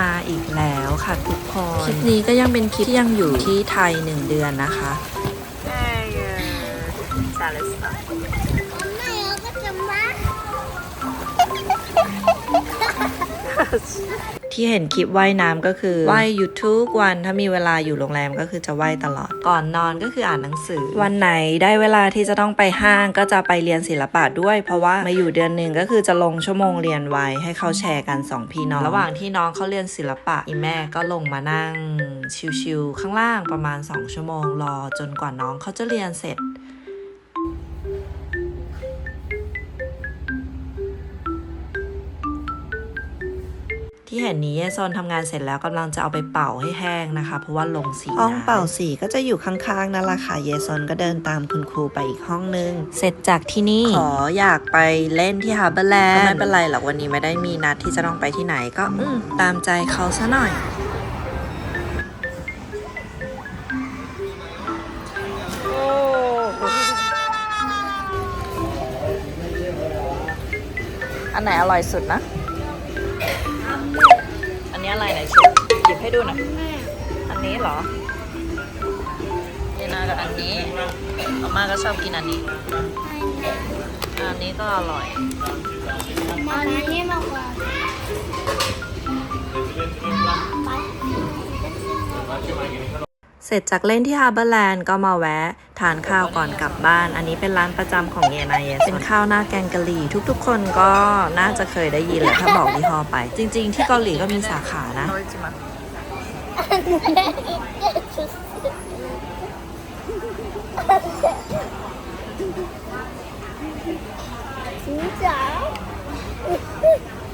มาอีกแล้วค่ะทุกคนคลิปนี้ก็ยังเป็นคลิปที่ยังอยู่ที่ไทยหนึ่งเดือนนะคะ ที่เห็นคลิปว่ายน้ำก็คือว่ายอยู่ทุกวันถ้ามีเวลาอยู่โรงแรมก็คือจะว่ายตลอด ก่อนนอนก็คืออ่านหนังสือ วันไหนได้เวลาที่จะต้องไปห้างก็จะไปเรียนศิลปะด้วย เพราะว่ามาอยู่เดือนหนึ่งก็คือจะลงชั่วโมงเรียนไว้ให้เขาแชร์กันสองพี่น้อง ระหว่างที่น้องเขาเรียนศิลปะอีแม่ก็ลงมานั่งชิวๆข้างล่างประมาณ 2 ชั่วโมงรอจนกว่าน้องเขาจะเรียนเสร็จ ที่เห็นนี้เยซอนทำงานเสร็จแล้วกำลังจะเอาไปเป่าให้แห้งนะคะ เพราะว่าลงสีห้องเป่าสีก็จะอยู่ข้างๆนั่นแหละค่ะเยซอนก็เดินตามคุณครูไปอีกห้องนึง เสร็จจากที่นี่ขออยากไปเล่นที่ฮาร์เบอร์แลนด์ไม่เป็นไรหรอกวันนี้ไม่ได้มีนัดที่จะต้องไปที่ไหนก็อืมตามใจเขาซะหน่อยอันไหนอร่อยสุดนะ ให้ดูหน่อย อันนี้เหรอเยนากับอันนี้อามาก็ชอบกินอันนี้ อันนี้ก็อร่อย อันนี้มากกว่าเสร็จจากเล่นที่ฮาร์เบอร์แลนด์ก็มาแวะ ทานข้าวก่อนกลับบ้าน อันนี้เป็นร้านประจำของเยนายเป็นข้าวหน้าแกงกะหรี่ ทุกๆ คนก็น่าจะเคยได้ยินแหละถ้าบอกยี่ห้อไป จริง ๆ ที่เกาหลีก็มีสาขานะ 진짜?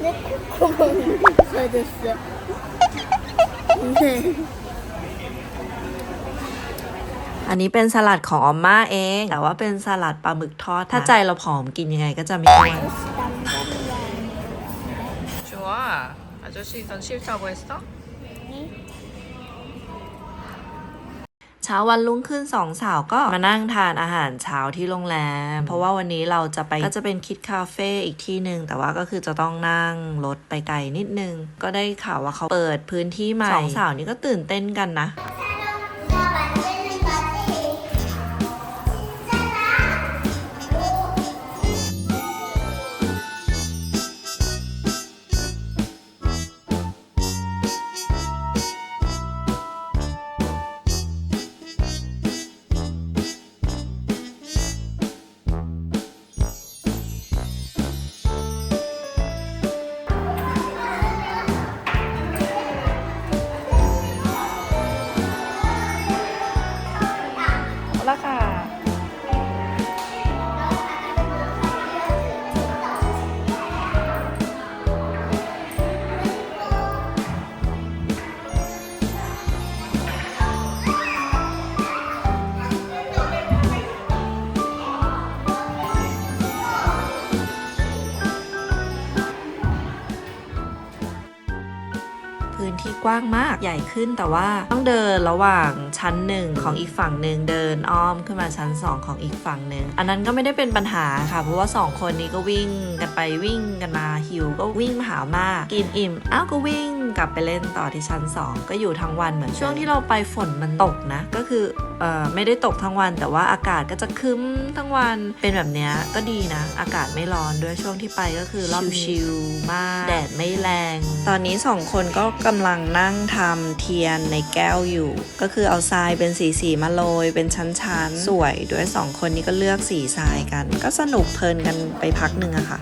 내 콧구멍이 커졌어. 네. อันนี้เป็นสลัดของออมม่าเอง แต่ว่าเป็นสลัดปลาหมึกทอด ถ้าใจเราผอมกินยังไงก็จะไม่อ้วน 좋아. 아저씨 넌 싫다고 했어? เ ช้าวันรุ่งขึ้นสองสาวก็มานั่งทานอาหารเช้าที่โรงแรม เพราะว่าวันนี้เราจะไปก็จะเป็นคิดคาเฟ่อีกที่หนึ่งแต่ว่าก็คือจะต้องนั่งรถไปไกลนิดนึง ก็ได้ข่าวว่าเขาเปิดพื้นที่ใหม่สองสาวนี้ก็ตื่นเต้นกันนะ แล้วค่ะ ที่กว้างมากใหญ่ขึ้นแต่ว่าต้องเดินระหว่างชั้นหนึ่งของอีกฝั่งหนึ่งเดินอ้อมขึ้นมาชั้นสองของอีกฝั่งหนึ่งอันนั้นก็ไม่ได้เป็นปัญหาค่ะ เพราะว่าสองคนนี้ก็วิ่งกันไปวิ่งกันมาหิวก็วิ่งมาหามากกินอิ่มอ้าวก็วิ่ง กลับไปเล่นต่อที่ชั้นสองก็อยู่ทั้งวันเหมือนช่วงที่เราไปฝนมันตกนะ ก็คือเอ่อไม่ได้ตกทั้งวัน แต่ว่าอากาศก็จะครึ้มทั้งวันเป็นแบบเนี้ยก็ดีนะ อากาศไม่ร้อนด้วยช่วงที่ไปก็คือรอบชิลๆมาก แดดไม่แรง ตอนนี้สองคนก็กำลังนั่งทำเทียนในแก้วอยู่ ก็คือเอาทรายเป็นสีสีๆมาโรยเป็นชั้นๆ สวยด้วยสองคนนี้ก็เลือกสีทรายกัน ก็สนุกเพลินกันไปพักหนึ่งอะค่ะ